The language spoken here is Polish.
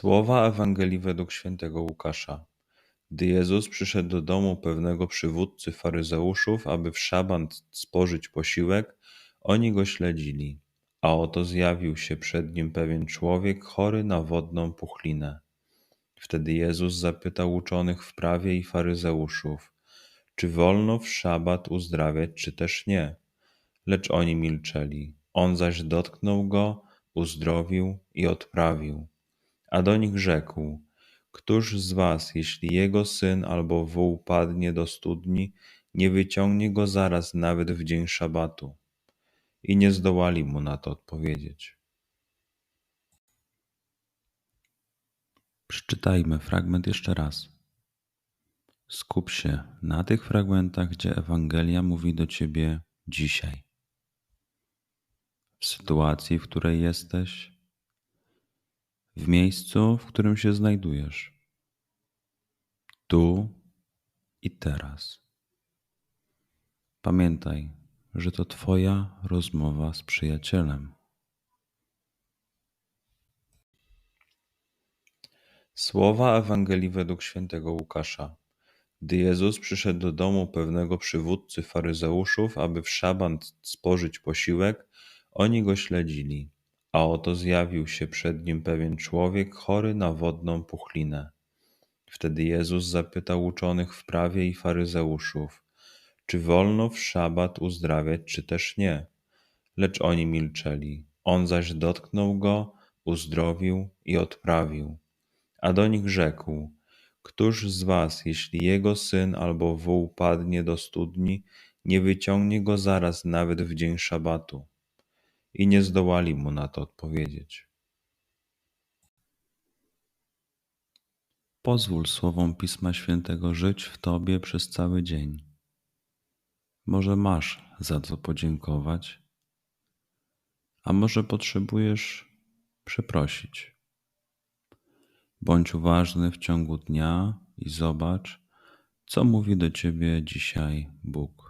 Słowa Ewangelii według świętego Łukasza. Gdy Jezus przyszedł do domu pewnego przywódcy faryzeuszów, aby w szabat spożyć posiłek, oni go śledzili. A oto zjawił się przed nim pewien człowiek chory na wodną puchlinę. Wtedy Jezus zapytał uczonych w prawie i faryzeuszów, czy wolno w szabat uzdrawiać, czy też nie. Lecz oni milczeli. On zaś dotknął go, uzdrowił i odprawił. A do nich rzekł: Któż z was, jeśli jego syn albo wół padnie do studni, nie wyciągnie go zaraz nawet w dzień szabatu? I nie zdołali mu na to odpowiedzieć. Przeczytajmy fragment jeszcze raz. Skup się na tych fragmentach, gdzie Ewangelia mówi do ciebie dzisiaj. W sytuacji, w której jesteś, w miejscu, w którym się znajdujesz, tu i teraz. Pamiętaj, że to Twoja rozmowa z przyjacielem. Słowa Ewangelii według świętego Łukasza. Gdy Jezus przyszedł do domu pewnego przywódcy faryzeuszów, aby w szabat spożyć posiłek, oni go śledzili. A oto zjawił się przed nim pewien człowiek chory na wodną puchlinę. Wtedy Jezus zapytał uczonych w prawie i faryzeuszów, czy wolno w szabat uzdrawiać, czy też nie. Lecz oni milczeli. On zaś dotknął go, uzdrowił i odprawił. A do nich rzekł, Któż z was, jeśli jego syn albo wół padnie do studni, nie wyciągnie go zaraz nawet w dzień szabatu? I nie zdołali mu na to odpowiedzieć. Pozwól słowom Pisma Świętego żyć w Tobie przez cały dzień. Może masz za co podziękować, a może potrzebujesz przeprosić. Bądź uważny w ciągu dnia i zobacz, co mówi do Ciebie dzisiaj Bóg.